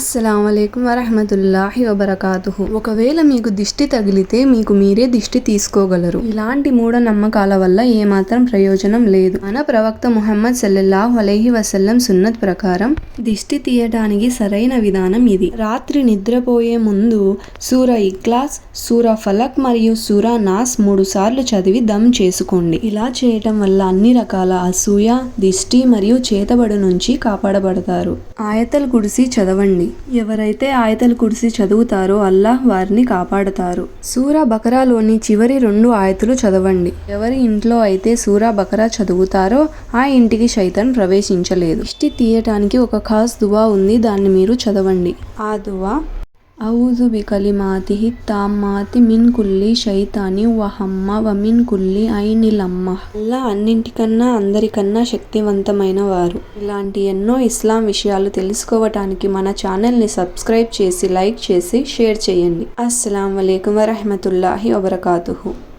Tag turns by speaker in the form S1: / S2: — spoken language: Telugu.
S1: అస్సలం అయికం వరహమతుల్లాహి వబర్కాతుహు. ఒకవేళ మీకు దిష్టి తగిలితే మీకు మీరే దిష్టి తీసుకోగలరు. ఇలాంటి మూఢనమ్మకాల వల్ల ఏమాత్రం ప్రయోజనం లేదు. మన ప్రవక్త ముహమ్మద్ సల్లల్లాహు అలైహి వసల్లం సున్నత్ ప్రకారం దిష్టి తీయడానికి సరైన విధానం ఇది. రాత్రి నిద్రపోయే ముందు సూర ఇక్లాస్ సూర ఫలక్ మరియు సూర నాస్ మూడు సార్లు చదివి దమ్ చేసుకోండి. ఇలా చేయటం వల్ల అన్ని రకాల అసూయ దిష్టి మరియు చేతబడు నుంచి కాపాడబడతారు. ఆయతల్ గుడిసి చదవండి. ఎవరైతే ఆయతలు కుడిసి చదువుతారో అల్లాహ్ వారిని కాపాడతారు. సూరా బకరాలోని చివరి రెండు ఆయతులు చదవండి. ఎవరి ఇంట్లో అయితే సూరా బకరా చదువుతారో ఆ ఇంటికి శైతాన్ ప్రవేశించలేదు. ఇష్టి తీయటానికి ఒక ఖాస్ దువా ఉంది దాన్ని మీరు చదవండి. ఆ దువా ఔజు బికలిమాతిహి తామ్మాతి మిన్ కుల్లి శైతాని వహమ్మ వమిన్ కుల్లి ఐనిలమ్మ అల్లా అన్నింటికన్నా అందరికన్నా శక్తివంతమైన వారు. ఇలాంటి ఎన్నో ఇస్లాం విషయాలు తెలుసుకోవటానికి మన ఛానల్ని సబ్స్క్రైబ్ చేసి లైక్ చేసి షేర్ చేయండి. అస్సలం వలైకం వరహమతుల్లాహి వబర్కాతుహు.